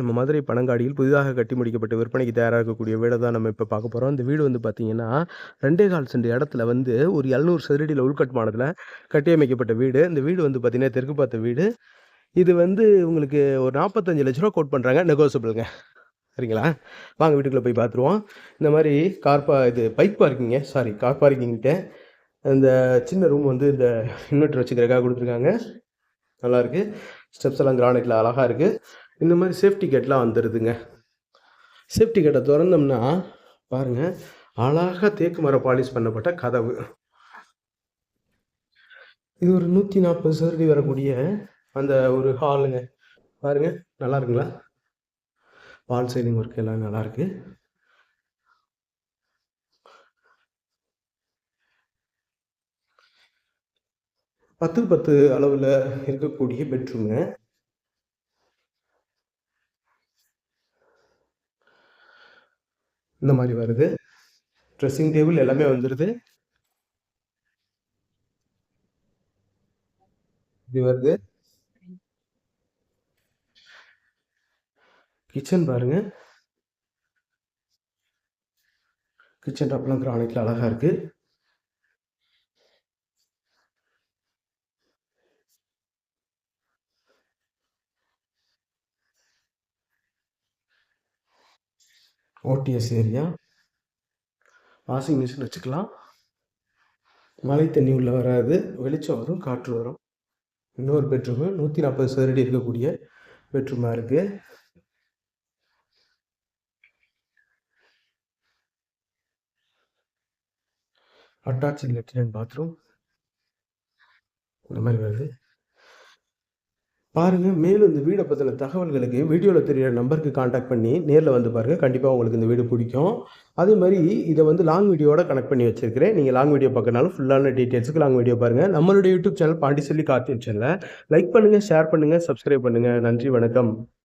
நம்ம மதுரை பனங்காடியில் புதிதாக கட்டி முடிக்கப்பட்டு விற்பனைக்கு தயாராக இருக்கக்கூடிய வீடை தான் நம்ம இப்போ பார்க்க போகிறோம் இந்த வீடு வந்து பார்த்தீங்கன்னா ரெண்டே கால் சென்ட் இடத்துல வந்து ஒரு எழுநூறு சதுரடியில் உள்கட்டுமானத்தில் கட்டியமைக்கப்பட்ட வீடு. இந்த வீடு வந்து பார்த்தீங்கன்னா தெற்கு பார்த்த வீடு. இது வந்து உங்களுக்கு ஒரு நாற்பத்தஞ்சு லட்ச ரூபா கோட் பண்ணுறாங்க நெகோசியபிளுங்க சரிங்களா? வாங்க வீட்டுக்குள்ளே போய் பார்த்துருவோம் இந்த மாதிரி கார் பா இது பைக் பார்க்கிங்க சாரி கார் பார்க்கிங்கிட்ட இந்த சின்ன ரூம் வந்து இந்த இன்வெர்டர் வச்சுக்கிறக்காக கொடுத்துருக்காங்க. நல்லாயிருக்கு ஸ்டெப்ஸ் எல்லாம் கிரானைட்டில் அழகாக இருக்குது இந்த மாதிரி சேஃப்டி கேட்லாம் வந்துடுதுங்க சேஃப்டி கேட்டை திறந்தோம்னா பாருங்கள் அழகாக தேக்கு மர பாலிஷ் பண்ணப்பட்ட கதவு. இது ஒரு நூற்றி நாற்பது சதுரடி வரக்கூடிய அந்த ஒரு ஹாலுங்க பாருங்க நல்லா இருக்குங்களா? வால் சைலிங் ஒர்க் எல்லாம் நல்லாயிருக்கு பத்து பத்து அளவில் இருக்கக்கூடிய பெட்ரூமு இந்த மாதிரி வருது. ட்ரெஸ்ஸிங் டேபிள் எல்லாமே வந்துடுது இது வருது. கிச்சன் பாருங்க. கிச்சன் டாப்லாம் கிரானைட்ல அழகா இருக்கு. ஓடிஎஸ் ஏரியா வாஷிங் மிஷின் வச்சுக்கலாம். மழை தண்ணி உள்ள வராது. வெளிச்சம் வரும் காற்று வரும். இன்னொரு பெட்ரூமு நூற்றி நாற்பது சதுரடி இருக்கக்கூடிய பெட்ரூமாக இருக்குது அட்டாச்சு லெட்டின் பாத்ரூம் இந்த மாதிரி வருது. பாருங்கள் மேலும் இந்த வீடை பற்றின தகவல்களுக்கு வீடியோவில் தெரியிற நம்பருக்கு காண்டாக்ட் பண்ணி நேரில் வந்து பாருங்கள் கண்டிப்பாக உங்களுக்கு இந்த வீடு பிடிக்கும். அதே மாதிரி இதை வந்து லாங் வீடியோட கனெக்ட் பண்ணி வச்சிருக்கிறேன். நீங்கள் லாங் வீடியோ பார்க்கறனாலும் ஃபுல்லான டீட்டெயில்ஸுக்கு லாங் வீடியோ பாருங்கள் நம்மளுடைய யூடியூப் சேனல் பாண்டிச்சேரி கார்த்தியன் சேனலை லைக் பண்ணுங்கள் ஷேர் பண்ணுங்கள் சப்ஸ்கிரைப் பண்ணுங்கள் நன்றி வணக்கம்.